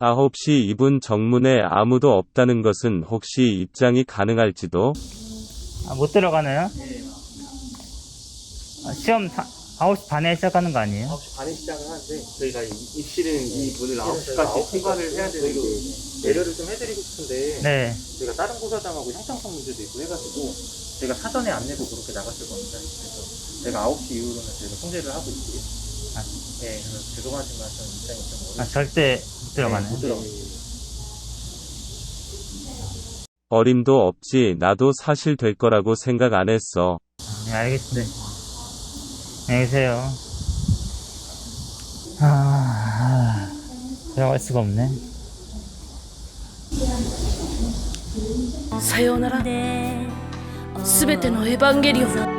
9시 2분 정문에 아무도 없다는 것은 혹시 입장이 가능할지도? 아, 못 들어가나요? 아, 시험 사, 9시 반에 시작하는 거 아니에요? 9시 반에 시작을 하는데 저희가 이- 입실은 이 문을 9시까지 통과를 해야 되는데 배려를 좀 해드리고 싶은데 네. 저희가 다른 고사장하고 형평성 문제도 있고 해가지고 저희가 사전에 안내도 그렇게 나갔을 겁니다. 그래서 저희가 9시 이후로는 저희가 통제를 하고 있고요. 아. 네, 그래서 죄송하지만 좀 입장이 좀 아, 어려워요. 절대 못 들어가나요? 못 들어가요. 어림도 없지 나도 사실 될 거라고 생각 안 했어. 네, 알겠습니다. 안녕히 계세요. 아, 들어갈 수가 없네. さようならすべてのエヴァンゲリオン